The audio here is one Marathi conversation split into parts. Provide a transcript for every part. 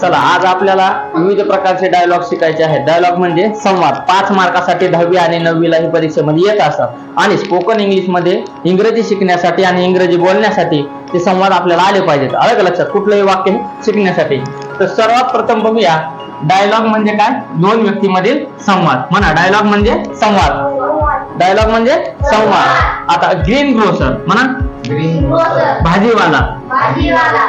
चला आज आपल्याला विविध प्रकारचे डायलॉग शिकायचे आहेत. डायलॉग म्हणजे संवाद. पाच मार्कासाठी दहावी आणि नववीला ही परीक्षेमध्ये येत असतात. आणि स्पोकन इंग्लिशमध्ये इंग्रजी शिकण्यासाठी आणि इंग्रजी बोलण्यासाठी ते संवाद आपल्याला आले पाहिजेत. अलग लक्षात? कुठलंही वाक्य शिकण्यासाठी. तर सर्वात प्रथम बघूया डायलॉग म्हणजे काय? दोन व्यक्तीमधील संवाद. म्हणा डायलॉग म्हणजे संवाद. डायलॉग म्हणजे संवाद. आता ग्रीन ग्रोसर म्हणा भाजीवाला.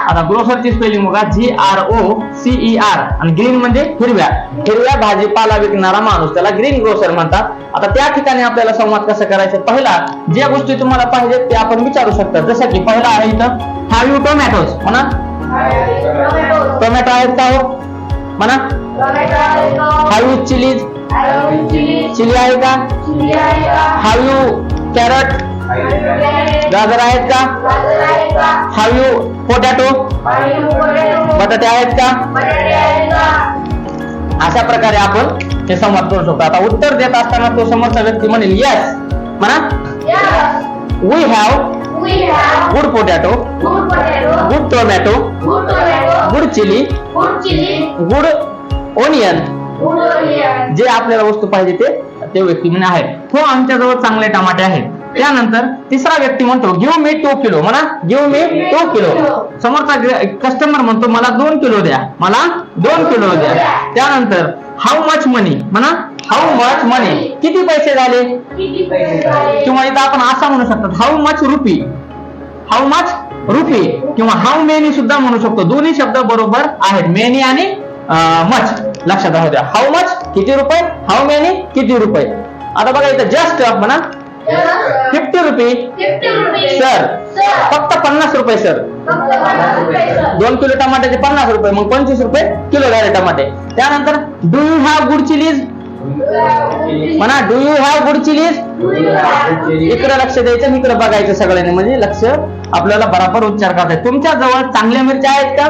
आता ग्रोसरची स्पेलिंग बघा G R O C E R आणि ग्रीन म्हणजे हिरव्या. हिरव्या भाजीपाला विकणारा माणूस त्याला ग्रीन ग्रोसर म्हणतात. आता त्या ठिकाणी आपल्याला संवाद कसा करायचा? पहिला ज्या गोष्टी तुम्हाला पाहिजेत ते आपण विचारू शकता. जसं की पहिला आहे इथं हॅव यू टोमॅटोज म्हणा. टोमॅटो आहेत का हो? म्हणा. हॅव यू चिलीज चिली आहे का? हॅव यू कॅरट गाजर आहेत का? हाव यू पोटॅटो बटाटे आहेत का? अशा प्रकारे आपण हे संवाद करू शकतो. आता उत्तर देत असताना तो समोरचा व्यक्ती म्हणेल येस म्हणा. We have good potato good tomato good chilli good onion जे आपल्याला वस्तू पाहिजे ते ते व्यक्ती म्हणे आहे. हो आमच्याजवळ चांगले टमाटे आहेत. त्यानंतर तिसरा व्यक्ती म्हणतो गिव मी टू किलो. म्हणा गिव मी टू किलो. समोरचा कस्टमर म्हणतो मला दोन किलो द्या. मला दोन किलो द्या. त्यानंतर हाऊ मच मनी म्हणा हाऊ मच मनी किती पैसे झाले? किंवा इथं आपण असा म्हणू शकतात how much rupee how much rupee किंवा हाऊ मेनी सुद्धा म्हणू शकतो. दोन्ही शब्द बरोबर आहेत. मेनी आणि मच लक्षात राहू द्या. हाऊ मच किती रुपये? हाऊ मेनी किती रुपये? आता बघा इथं जस्ट म्हणा. फिफ्टी रुपी सर फक्त पन्नास रुपये सर दोन किलो टमाट्याचे पन्नास रुपये मग पंचवीस रुपये किलो झाले टमाटे. त्यानंतर do you have good chillies म्हणा do you have good chillies इकडे लक्ष द्यायचं इकडे बघायचं सगळ्यांनी. म्हणजे लक्ष आपल्याला बराबर उच्चार करता येईल. तुमच्या जवळ चांगल्या मिरच्या आहेत का?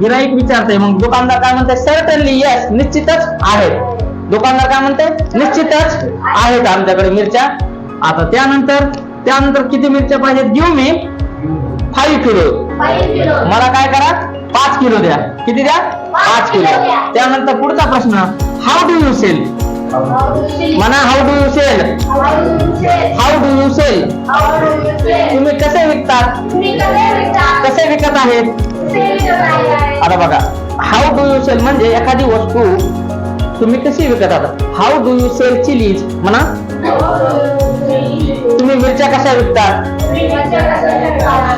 गिराईक विचारते मग दुकानदार काय म्हणते सर्टनली येस निश्चितच आहेत. दुकानदार काय म्हणते? निश्चितच आहेत आमच्याकडे मिरच्या. आता त्यानंतर त्यानंतर किती मिरच्या पाहिजेत? घेऊ मी. Five kilo. मला काय करा? पाच किलो द्या. किती द्या? पाच किलो. त्यानंतर पुढचा प्रश्न हाऊ डू यू सेल म्हणा how do you sell how do you sell तुम्ही कसे विकतात कसे विकत? आहेत? आता बघा हाऊ डू यू सेल म्हणजे एखादी वस्तू तुम्ही कशी विकत आहात? How do you sell chillies म्हणा. तुम्ही मिरच्या कशा विकतात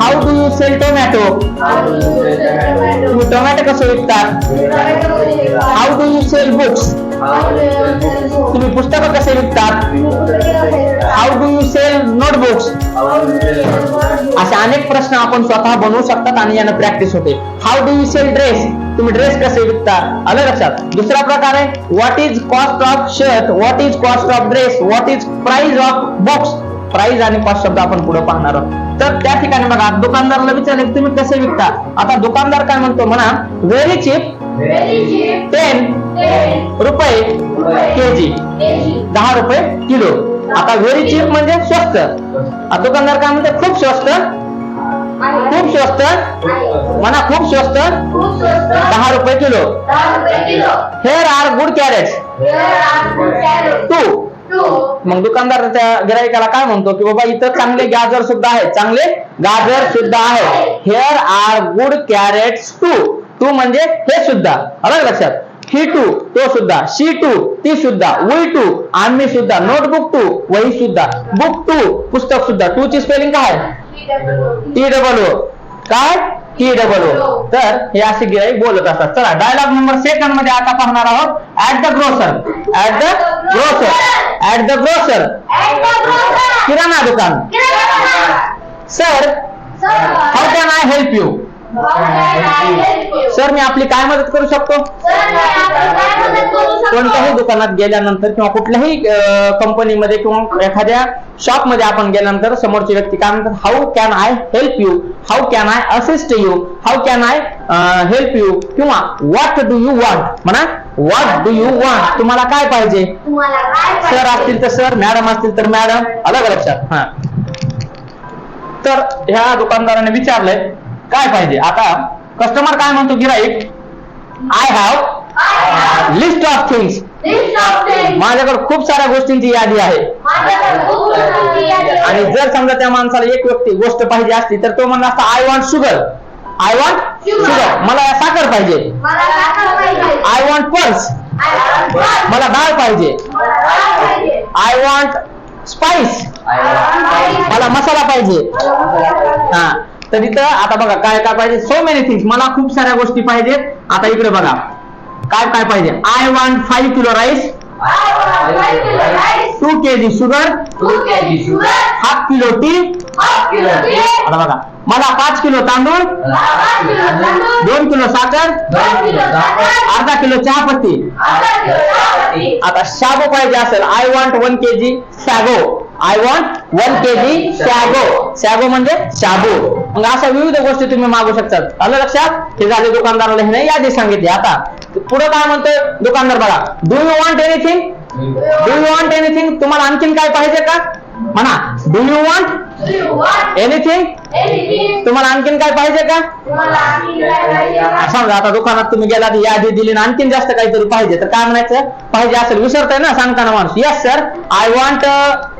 how do you sell tomato तुम्ही टोमॅटो कसे विकतात how do you sell books तुम्ही पुस्तकं कसे विकतात how do you sell notebooks असे अनेक प्रश्न आपण स्वतः बनवू शकतात आणि यानं प्रॅक्टिस होते. How do you sell dress तुम्ही ड्रेस कसे विकता? आलं लक्षात? दुसरा प्रकार आहे what is cost of shirt what is cost of dress what is price of box price आणि कॉस्ट शब्द आपण पुढे पाहणार आहोत. तर त्या ठिकाणी बघा दुकानदाराला विचारले तुम्ही कसे विकता? आता दुकानदार काय म्हणतो? म्हणा व्हेरी चीप टेन रुपये केजी. दहा रुपये किलो. आता व्हेरी चीप म्हणजे स्वस्त. आता दुकानदार काय म्हणते? खूप स्वस्त. खूप स्वस्त. म्हणा खूप स्वस्त. दहा रुपये kilo. Here are good carrots too मग दुकानदार त्या गिराईकाला काय म्हणतो की बाबा इथं चांगले गाजर सुद्धा आहेत. चांगले गाजर सुद्धा आहेत. Here are good carrots too too म्हणजे हे सुद्धा. अलग लक्षात. ही टू तो सुद्धा. शी टू ती सुद्धा. वी टू आम्ही सुद्धा. नोटबुक टू वही सुद्धा. बुक टू पुस्तक सुद्धा. टू ची स्पेलिंग काय टी डबल ओ काय? टी डबल ओ तर हे असे गिराईक बोलत असतात. चला डायलॉग नंबर सेकंडमध्ये आता पाहणार आहोत. At the grocer at the grocer at the grocer किराणा दुकान. Sir how can I help you sir मी आपली काय मदत करू शकतो? कोणत्याही दुकानात गेल्यानंतर किंवा कुठल्याही कंपनीमध्ये किंवा एखाद्या शॉपमध्ये आपण गेल्यानंतर समोरची व्यक्ती काय म्हणतात how can I help you how can I assist you how can I help you किंवा व्हॉट डू यू वॉन्ट म्हणा व्हॉट डू यू वॉन्ट तुम्हाला काय पाहिजे? सर असतील तर सर मॅडम असतील तर मॅडम. अलग लक्षात? हा. तर ह्या दुकानदाराने विचारलंय काय पाहिजे? आता कस्टमर काय म्हणतो गिराईक I have list of things माझ्याकडे खूप साऱ्या गोष्टींची यादी आहे. आणि जर समजा त्या माणसाला एक व्यक्ती गोष्ट पाहिजे असली तर तो म्हणला असता I want sugar I want. Sugar मला साखर पाहिजे. आय वॉन्ट पर्स मला डाळ पाहिजे. आय वॉन्ट स्पाइस मला मसाला पाहिजे. हा. तर इथं आता बघा काय काय पाहिजे? सो मेनी थिंग्स मला खूप साऱ्या गोष्टी पाहिजेत आता इकडे बघा. काय काय पाहिजे? I want five kilo rice two K G sugar half kilo tea आता बघा मला पाच किलो तांदूळ दोन किलो साखर अर्धा किलो चहापत्ती आता शाबो पाहिजे असेल I want one K G I want one K G sago म्हणजे शाबू मग अशा विविध गोष्टी तुम्ही मागू शकतात. आलं लक्षात? हे झाले दुकानदाराला हे नाही यादी सांगितली. आता पुढे काय म्हणतोय दुकानदार बघा. Do you want anything do you want anything तुम्हाला आणखीन काय पाहिजे का? म्हणा. डू यू वॉन्ट एनिथिंग तुम्हाला आणखीन काय पाहिजे का? समजा आता दुकानात तुम्ही गेला तर यादी दिली ना आणखीन जास्त काहीतरी पाहिजे. तर काय म्हणायचं? पाहिजे असेल विसरताय ना सांगताना माणूस. Yes sir I want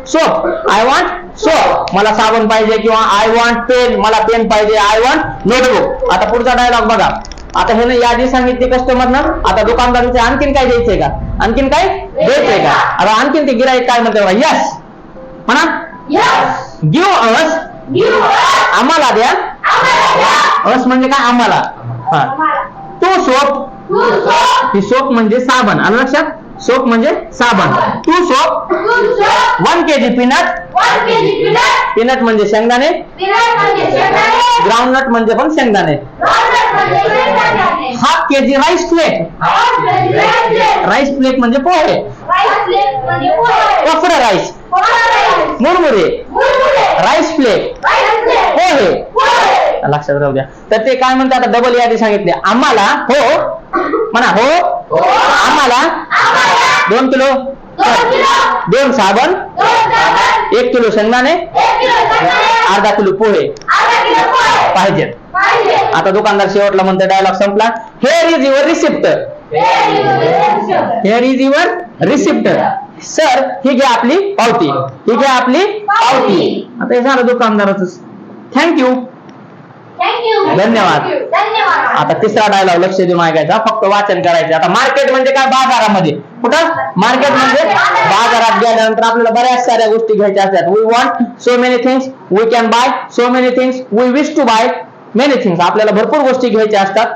soap I want soap मला साबण पाहिजे किंवा आय वॉन्ट पेन मला पेन पाहिजे आय वॉन्ट नोटबुक आता पुढचा डायलॉग बघा. आता हे यादी सांगितली कस्टमरनं आता दुकानदाराचे आणखीन काय द्यायचंय का? आणखीन काय द्यायचंय का? आता आणखीन ते गिराईक काय म्हणते बघा? यस म्हणा. गिव्ह अस आम्हाला द्या. अस म्हणजे काय? आम्हाला. हा. To soap. ही सोप म्हणजे साबण. आलं लक्षात? सोप म्हणजे साबण. Two soap? One K G peanut peanut म्हणजे शेंगदाणे. ग्राउंडनट म्हणजे पण शेंगदाणे. Half K G rice plate rice plate म्हणजे पोहे. कफर राईस मुरमुरे. राईस प्लेट पोहे. लक्षात राहू द्या. तर ते काय म्हणते आता डबल यादी सांगितले. आम्हाला हो म्हणा हो आम्हाला दोन किलो दोन साबण. एक किलो शेंगदाणे. अर्धा किलो पोहे. पाहिजेत आता दुकानदार शेवटला म्हणतो डायलॉग संपला. Here is your receipt here is your receipt sir ही घ्या आपली पावती. ही घ्या आपली पावती. आता हे झालं दुकानदाराच थँक्यू धन्यवाद. धन्यवाद. आता तिसरा डायलॉग लक्ष देऊन ऐकायचा. फक्त वाचन करायचं. आता मार्केट म्हणजे काय? बाजारामध्ये. कुठं? मार्केट म्हणजे बाजारात गेल्यानंतर आपल्याला बऱ्याच साऱ्या गोष्टी घ्यायच्या असतात. We want so many things we can buy so many things we wish to buy many things आपल्याला भरपूर गोष्टी घ्यायच्या असतात.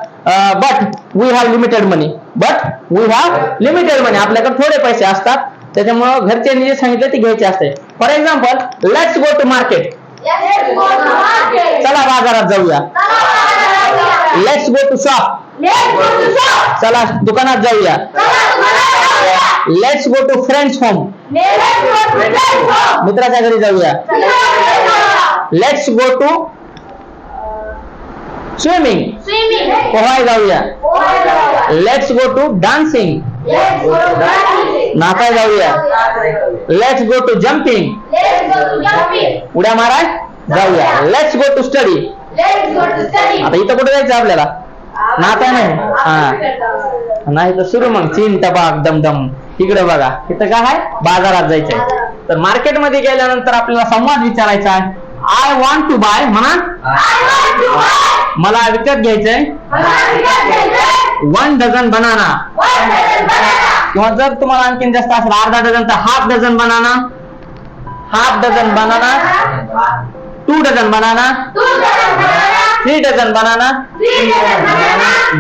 But we have limited money but we have limited money आपल्याकडे थोडे पैसे असतात. त्याच्यामुळं घरच्यांनी जे सांगितलं ते घ्यायचे असते. For example let's go to market चला बाजारात जाऊया. लेट्स गो टू शॉप चला दुकानात जाऊया. Let's go to friends home मित्राच्या घरी जाऊया. लेट्स गो टू स्विमिंग पोहाय जाऊया. लेट्स गो टू डान्सिंग नाचाय जाऊया. लेट्स गो टू जम्पिंग उड्या माराय जाऊया. लेट्स गो टू स्टडी आता इथं कुठे जायचं आपल्याला? नाचाय नाही. हा. नाही तर सुरू मग. चीन टपाक दमदम. तिकडे बघा. तिथं काय आहे? बाजारात जायचंय. तर मार्केटमध्ये गेल्यानंतर आपल्याला संवाद विचारायचा आहे. आय वॉन्ट टू बाय म्हणा. मला विकत घ्यायचंय. वन डझन बनाना किंवा जर तुम्हाला आणखीन जास्त असेल अर्धा डझन तर half dozen banana half dozen banana two dozen banana three dozen banana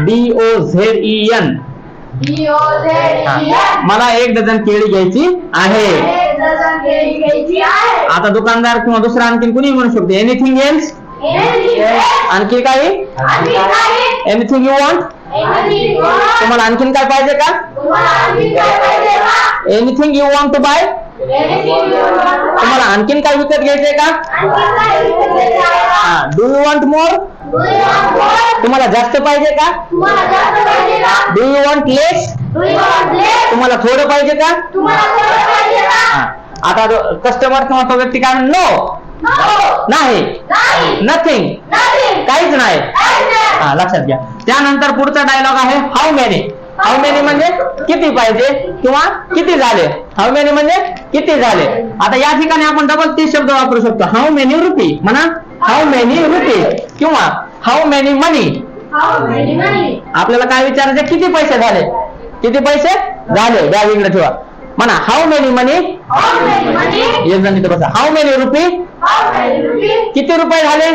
D O Z E N मला एक डझन केळी घ्यायची आहे. आता दुकानदार किंवा दुसरा आणखीन कुणी म्हणू शकतो? एनिथिंग एल्स आणखी काही? एनिथिंग यू वॉन्ट तुम्हाला आणखीन काय पाहिजे का? Anything you want to buy तुम्हाला आणखीन काय विकत घ्यायचंय का? डू यू वॉन्ट मोर तुम्हाला जास्त पाहिजे का? डू यू वॉन्ट लेस तुम्हाला थोडं पाहिजे का? आता कस्टमर किंवा तो व्यक्ती काय नो नाही. नथिंग काहीच नाही. हा लक्षात घ्या. त्यानंतर पुढचा डायलॉग आहे हाऊ मेनी हाऊ मेनी म्हणजे किती पाहिजे? किंवा किती झाले? हाऊ मेनी म्हणजे किती झाले? आता या ठिकाणी आपण डबल तीस शब्द वापरू शकतो. How many rupee? म्हणा. हाऊ मेनी रुपी किंवा हाऊ मेनी मनी आपल्याला काय विचारायचं? किती पैसे झाले? किती पैसे झाले? बॅग इकडे ठेवा. म्हणा हाऊ मेनी मनी एक जण इथे बसा. हाऊ मेनी रुपी किती रुपये झाले?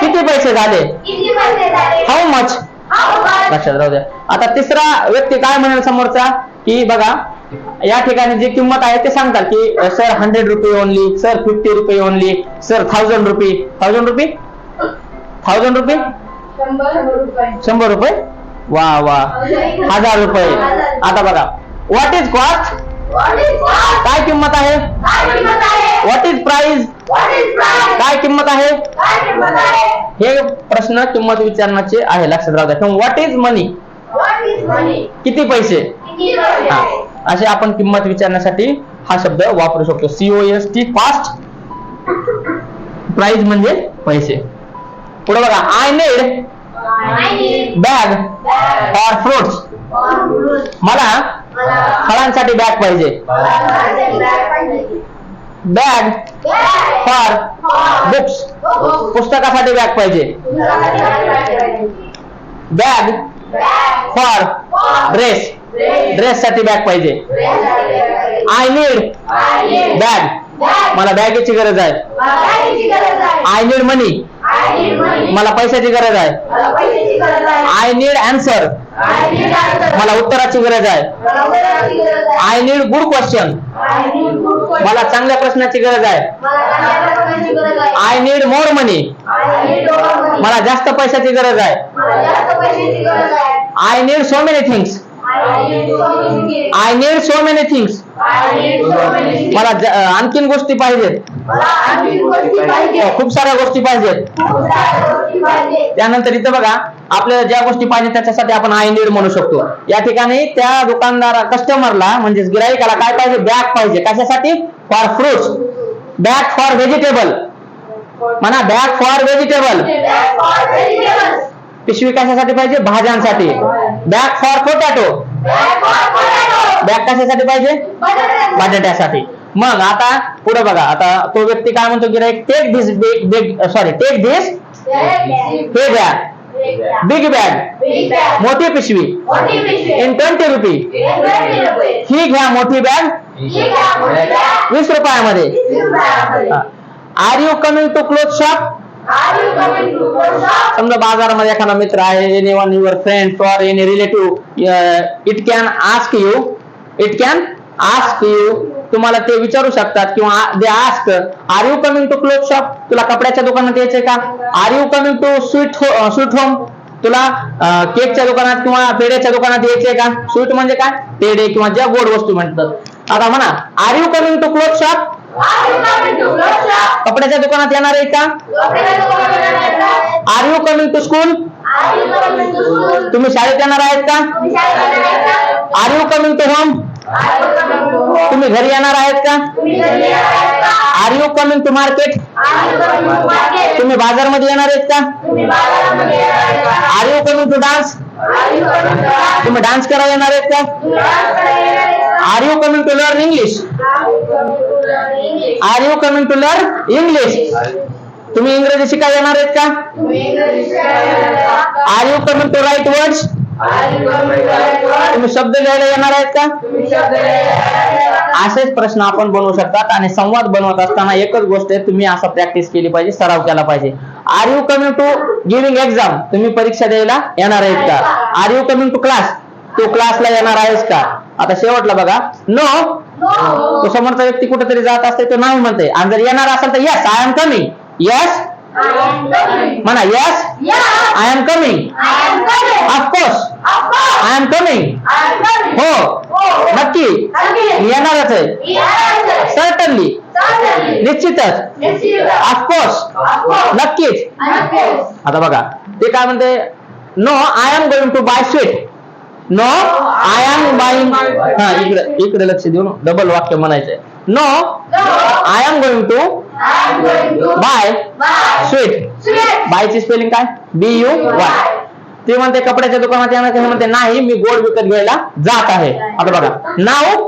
किती पैसे झाले? हाऊ मच लक्षात राहू द्या. आता तिसरा व्यक्ती काय म्हणेल समोरचा? की बघा या ठिकाणी जी किंमत आहे ते सांगतात की सर हंड्रेड रुपये ओनली सर फिफ्टी रुपये ओनली सर थाउजंड रुपये थाउजंड रुपये थाउजंड रुपये. शंभर रुपये? वा वा. हजार रुपये. आता बघा. व्हॉट इज कॉस्ट काय किंमत आहे? व्हॉट इज प्राइस काय किंमत आहे? हे प्रश्न किंमत विचारण्याचे आहे लक्षात राहू द्या. व्हॉट इज मनी किती पैसे? हा. असे आपण किंमत विचारण्यासाठी हा शब्द वापरू शकतो. सीओ एस टी फास्ट प्राइस म्हणजे पैसे. पुढे बघा. I need bag for fruits मला फळांसाठी बॅग पाहिजे. बॅग फॉर बुक्स पुस्तकासाठी बॅग पाहिजे. बॅग फॉर ड्रेस ड्रेस साठी बॅग पाहिजे आय नीड बॅग मला बॅगेची गरज आहे आय नीड मनी मला पैशाची गरज आहे आय नीड आन्सर मला उत्तराची गरज आहे आय नीड गुड क्वेश्चन मला चांगल्या प्रश्नाची गरज आहे आय नीड मोर मनी मला जास्त पैशाची गरज आहे I need so many things I need so many things मला आणखीन गोष्टी पाहिजेत. खूप साऱ्या गोष्टी पाहिजेत. त्यानंतर इथं बघा आपल्याला ज्या गोष्टी पाहिजे त्याच्यासाठी आपण आय नीड म्हणू शकतो. या ठिकाणी त्या दुकानदार कस्टमरला म्हणजे गिराईकाला काय पाहिजे? बॅग पाहिजे. कशासाठी? For fruits bag for vegetable म्हणा बॅग फॉर व्हेजिटेबल पिशवी कशासाठी पाहिजे? भाज्यांसाठी. बॅग फॉर पोटॅटो बॅग कशासाठी पाहिजे? बटाट्यासाठी. मग आता पुढे बघा. आता तो व्यक्ती काय म्हणतो गिराईक? Take this big big sorry take this हे बॅग बिग बॅग मोठी पिशवी. इन ट्वेंटी रुपी ही घ्या मोठी बॅग वीस रुपयामध्ये. Are you coming to cloth shop समजा बाजारामध्ये एखादा मित्र आहे any one your friend for any relative it can ask you it can ask you तुम्हाला ते विचारू शकतात किंवा they ask are you coming to cloth shop तुला कपड्याच्या दुकानात यायचंय का? Are you coming to sweet sweet home तुला uh, केकच्या दुकानात किंवा पेड्याच्या दुकानात यायचंय का? स्वीट म्हणजे काय? पेढे किंवा ज्या गोड वस्तू म्हणतात. आता म्हणा are you coming to cloth shop कपड्याच्या दुकानात येणार का are you coming to school तुम्ही आहेत का are you coming to home तुम्ही घरी येणार का are you coming to market तुम्ही बाजारमध्ये येणार आहेत का are you coming to dance तुम्ही डान्स आहेत का are you coming to learn English are you coming to learn English तुम्ही इंग्रजी शिकायला येणार आहेत का? Are you coming to write words तुम्ही शब्द लिहायला येणार आहेत का? असेच प्रश्न आपण बनवू शकतात आणि संवाद बनवत असताना एकच गोष्ट आहे तुम्ही असं प्रॅक्टिस केली पाहिजे सराव केला पाहिजे. Are you coming to giving exam तुम्ही परीक्षा द्यायला येणार आहेत का? Are you coming to class तू क्लासला येणार आहेस का? आता शेवटला बघा. नो तो समोरचा व्यक्ती कुठेतरी जात असते तो नाही म्हणते. आणि जर येणार असेल तर यस आय एम कमिंग यस म्हणा yes I am coming of course I am coming हो. नक्की. येणारच आहे. सर्टनली निश्चितच. ऑफकोर्स नक्कीच. आता बघा. ते काय म्हणते? No I am going to buy sweet no I am buying हा इकडे इकडे लक्ष देऊन डबल वाक्य म्हणायचंय. No I am going to buy sweet बायची spelling काय? बी यू वाय ते म्हणते कपड्याच्या दुकानात येणार ते म्हणते नाही मी गोड विकत घ्यायला जात आहे. आता बघा. नाव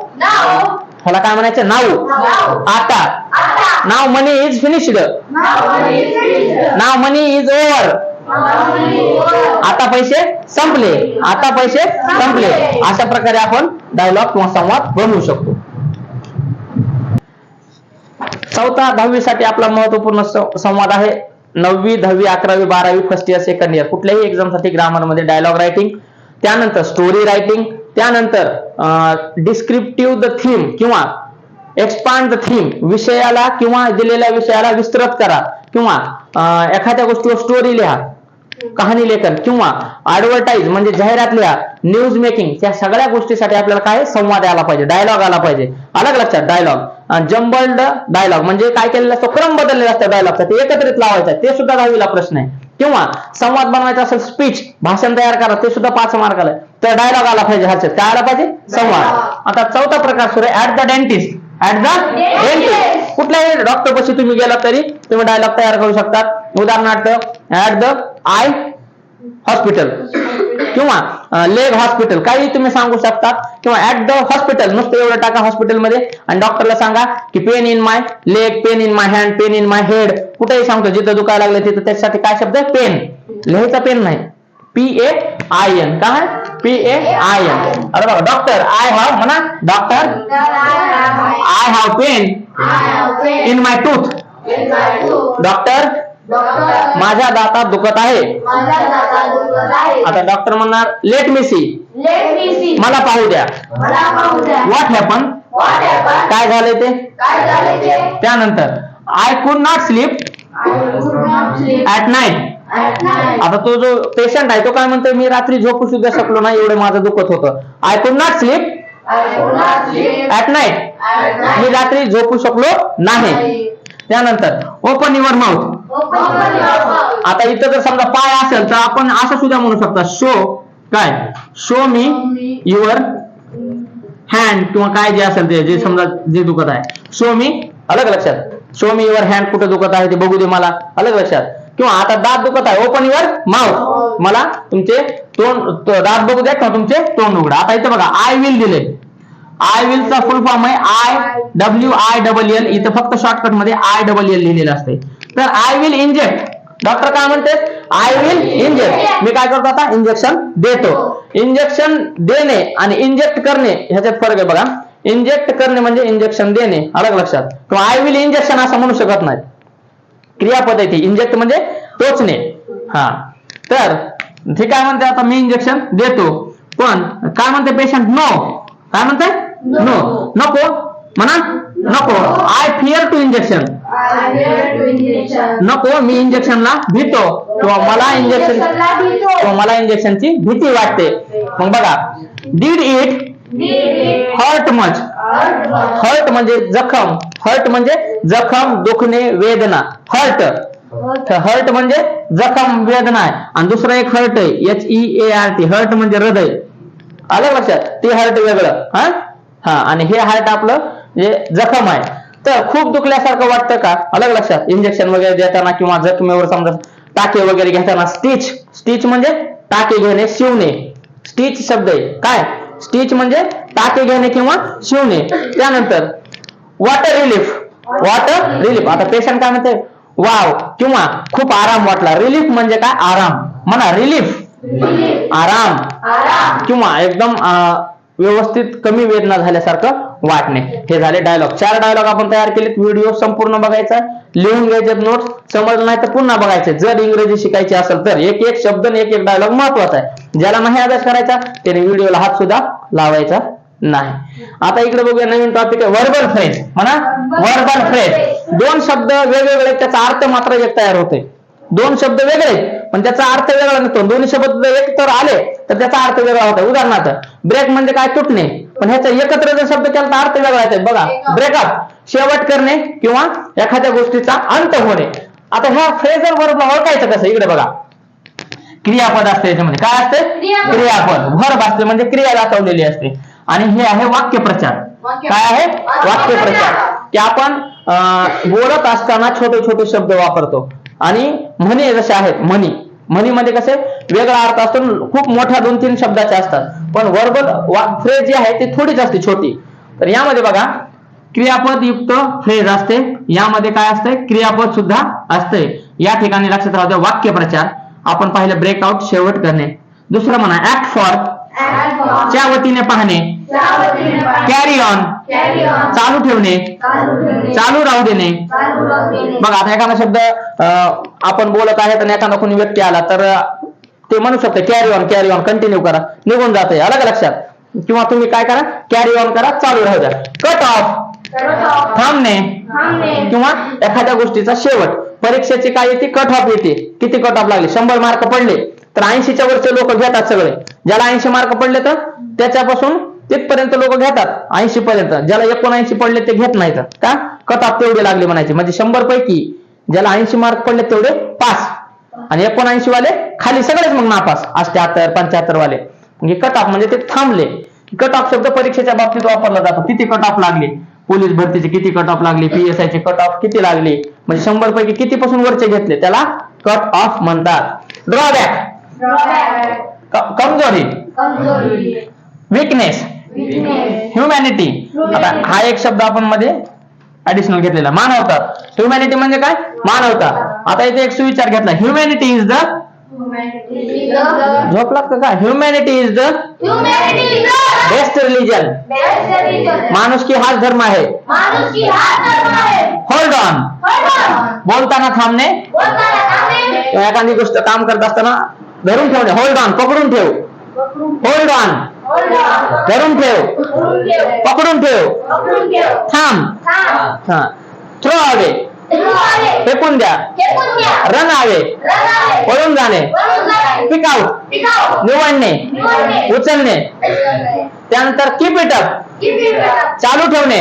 ह्याला काय म्हणायचं? नाव आता. Now money is finished now money is over आता पैसे संपले. आता पैसे संपले. अशा प्रकारे आपण डायलॉग किंवा संवाद बनवू शकतो. चौथा दहावी साठी आपला महत्त्वपूर्ण संवाद आहे. नववी दहावी अकरावी बारावी फर्स्ट इयर सेकंड इयर कुठल्याही एक्झामसाठी ग्रामरमध्ये डायलॉग रायटिंग त्यानंतर स्टोरी रायटिंग त्यानंतर डिस्क्रिप्टिव्ह द थीम किंवा एक्सपांड द थीम विषयाला किंवा दिलेल्या विषयाला विस्तृत करा. किंवा एखाद्या गोष्टीवर स्टोरी लिहा. कहाणी लेखन किंवा ऍडव्हर्टाईज म्हणजे जाहिरात लिहा न्यूज मेकिंग त्या सगळ्या गोष्टीसाठी आपल्याला काय संवाद आला पाहिजे डायलॉग आला पाहिजे. अलग लक्षात डायलॉग जम्बल्ड डायलॉग म्हणजे काय केलेलं असतं? क्रम बदललेला असतं डायलॉगचा ते एकत्रित लावायचा ते सुद्धा दहावीला प्रश्न आहे. किंवा संवाद बनवायचा असेल स्पीच भाषण तयार करा ते सुद्धा पाच मार्काला. तर डायलॉग आला पाहिजे ह्याच्यात काय आला पाहिजे? संवाद. आता चौथा प्रकार सुरू आहे. At the dentist at the dentist कुठल्याही डॉक्टर पाशी तुम्ही गेला तरी तुम्ही डायलॉग तयार करू शकतात. उदाहरणार्थ ऍट द आय हॉस्पिटल किंवा लेग हॉस्पिटल काही तुम्ही सांगू शकतात. किंवा ऍट द हॉस्पिटल नुसतं एवढं टाका हॉस्पिटलमध्ये आणि डॉक्टरला सांगा की pain in my leg pain in my hand pain in my head कुठेही सांगतो जिथं दुखायला लागलं तिथं त्याच्यासाठी काय शब्द आहे? पेन लिहायचा पेन नाही. पी ए आय एन काय पी ए आय एन अरे बघा डॉक्टर आय हॅव म्हणा. Doctor I have pain in my tooth doctor माझ्या दातात दुखत आहे. आता डॉक्टर म्हणणार लेट मी सी मला पाहू द्या. व्हॉट हॅपन काय झाले ते? त्यानंतर I could not sleep at night आता तो जो पेशंट आहे तो काय म्हणतोय मी रात्री झोपू सुद्धा शकलो नाही एवढं माझं दुखत होतं. I could not sleep at night मी रात्री झोपू शकलो नाही. त्यानंतर ओपन युअर माउथ आता इथं जर समजा पाय असेल तर आपण असं सुद्धा म्हणू शकता. शो काय? शो मी युअर हँड किंवा काय जे असेल ते जे समजा जे दुखत आहे. शो मी अलग लक्षात. शो मी युअर हँड कुठे दुखत आहे ते बघू दे मला. अलग लक्षात. किंवा आता दात दुखत आहे. ओपन युअर माउथ मला तुमचे तोंड तो- दात बघू द्या किंवा तुमचे तोंड उघडा. आता इथं बघा आय विल दिले आय विल चा फुल फॉर्म आहे I W I double L इथं फक्त शॉर्टकटमध्ये आय डबल एल लिहिलेलं असते तर आय विल इंजेक्ट डॉक्टर काय म्हणते? आय विल इंजेक्ट मी काय करतो आता? इंजेक्शन देतो. इंजेक्शन देणे आणि इंजेक्ट करणे ह्याच्यात फरक आहे बघा. इंजेक्ट करणे म्हणजे इंजेक्शन देणे. अलग लक्षात. किंवा आय विल इंजेक्शन असं म्हणू शकत नाही क्रियापद आहे ती इंजेक्ट म्हणजे टोचणे. हा. तर ठीक आहे म्हणते आता मी इंजेक्शन देतो. पण काय म्हणते पेशंट नो काय म्हणते? नो नको? म्हणा? नको. आय फिअर टू इंजेक्शन नको मी इंजेक्शनला भीतो. किंवा मला इंजेक्शन किंवा मला इंजेक्शनची भीती वाटते. मग बघा. Did it hurt much hurt म्हणजे जखम. हर्ट म्हणजे जखम दुखणे वेदना. हर्ट तर हर्ट म्हणजे जखम वेदना आहे. आणि दुसरं एक हर्ट आहे H E A R T heart म्हणजे हृदय. आलं लक्षात? ते हर्ट वेगळं हा? हा आणि हे हार्ट आपलं जे जखम आहे. तर खूप दुखल्यासारखं वाटतं का? अलग लक्षात? इंजेक्शन वगैरे देताना किंवा जखमेवर समजा टाके वगैरे घेताना स्टिच स्टिच म्हणजे टाके घेणे शिवणे. स्टिच शब्द आहे. काय? स्टिच म्हणजे टाके घेणे किंवा शिवणे. त्यानंतर वॉटर रिलीफ वॉटर रिलीफ आता पेशंट काय म्हणते वाव किंवा खूप आराम वाटला. रिलीफ म्हणजे काय? आराम. म्हणा रिलीफ आराम. किंवा एकदम व्यवस्थित कमी वेदना झाल्यासारखं वाटणे. हे झाले डायलॉग चार डायलॉग आपण तयार केलेत. व्हिडिओ संपूर्ण बघायचा. लिहून घ्यायचे नोट्स समजलं नाही तर पुन्हा बघायचे. जर इंग्रजी शिकायची असेल तर एक एक शब्द आणि एक एक डायलॉग महत्त्वाचा आहे. ज्याला नाही अभ्यास करायचा त्याने व्हिडिओला हात सुद्धा लावायचा नाही. आता इकडे बघूया नवीन टॉपिक आहे वर्बल फ्रेज म्हणा वर्बल फ्रेज दोन शब्द वेगवेगळे त्याचा अर्थ मात्र एक तयार होते दोन शब्द वेगळे पण त्याचा अर्थ वेगळा नसतो. दोन्ही शब्द एक तर आले तर त्याचा अर्थ वेगळा होता उदाहरणार्थ ब्रेक म्हणजे काय? तुटणे. पण ह्याचा एकत्र जर शब्द केला तर अर्थ वेगळा येते बघा ब्रेकअप शेवट करणे किंवा एखाद्या गोष्टीचा अंत होणे. आता ह्या फ्रेजर वर्बला ओळखायचं कसं? इकडे बघा. क्रियापद असते याच्यामध्ये. काय असते? क्रियापद. क्रियापद. वर्ब असते म्हणजे क्रिया दाखवलेली असते. आणि हे आहे वाक्यप्रचार. वाक्य- काय आहे? वाक्यप्रचार. की आपण बोलत असताना छोटे छोटे शब्द वापरतो. आणि म्हणी जसे आहेत म्हणी. म्हणीमध्ये कसे? वेगळा अर्थ असतो खूप मोठ्या दोन तीन शब्दाचे असतात. पण वर्बल फ्रेज जी आहे ती थोडीच असते छोटी. तर यामध्ये बघा क्रियापद युक्त फ्रेज असते. यामध्ये काय असते क्रियापद सुद्धा असते या ठिकाणी लक्षात राहू द्या वाक्यप्रचार. आपण पाहिलं ब्रेकआउट शेवट करणे. दुसरं म्हणा ऍक्ट फॉर च्या वतीने पाहणे. कॅरी ऑन चालू ठेवणे. चालू राहू देणे. बघा आता एखादा शब्द अं, आपण बोलत आहेत आणि एखादा कोणी व्यक्ती आला तर ते म्हणू शकते carry on carry on continue करा. निघून जाते अलग लक्षात. किंवा तुम्ही काय करा कॅरी ऑन करा चालू राहू द्या. कट ऑफ थांबणे. किंवा एखाद्या गोष्टीचा शेवट. परीक्षेची काय येते? कट ऑफ येते. किती कट ऑफ लागले? शंभर मार्क पडले. तर ऐंशीच्या वरचे लोक घेतात सगळे. ज्याला ऐंशी मार्क पडले तर त्याच्यापासून तिथपर्यंत लोक घेतात ऐंशी पर्यंत ज्याला एकोणऐंशी पडले ते घेत नाहीत. का? कट तेवढे लागले म्हणायचे. म्हणजे शंभर पैकी ज्याला ऐंशी मार्क पडले तेवढे पास आणि एकोणऐंशी वाले खाली सगळेच मग नापास. अष्ट्याहत्तर पंच्याहत्तर वाले म्हणजे कट ऑफ म्हणजे ते थांबले. कट ऑफ शब्द परीक्षेच्या बाबतीत वापरला जातो. किती कट ऑफ लागले? पोलीस भरतीचे किती कट ऑफ लागले पीएसआय चे कट ऑफ किती लागले? म्हणजे शंभर पैकी किती पासून वरचे घेतले? त्याला कट ऑफ म्हणतात. ड्रॉबॅक कमज़ोरी। वीकनेस ह्युमॅनिटी आता हा एक शब्द आपण मध्ये ऍडिशनल घेतलेला. मानवता. ह्युमॅनिटी म्हणजे काय? मानवता. आता इथे एक सुविचार घेतला. ह्युमॅनिटी इज़ द झोप लागतं का? Humanity is the best religion माणुसकी हाच धर्म आहे. होल्ड ऑन बोलताना थांबणे. एखादी गोष्ट काम करत असताना धरून ठेवणे होल्ड ऑन पकडून ठेव. होल्ड ऑन धरून ठेव. पकडून ठेव. थांब. हा. थ्रो हवे फेकून द्या. रन हवे पळून जाणे. पिक आउट निवडणे. उचलणे. त्यानंतर कीप इट अप चालू ठेवणे.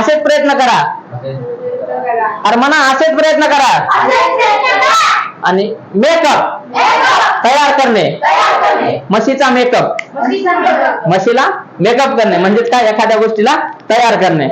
असेच प्रयत्न करा. अरे म्हणा असेच प्रयत्न करा. आणि मेकअप तयार करणे. म्हशीचा मेकअप म्हशीला मेकअप करणे. म्हणजेच काय एखाद्या गोष्टीला तयार करणे.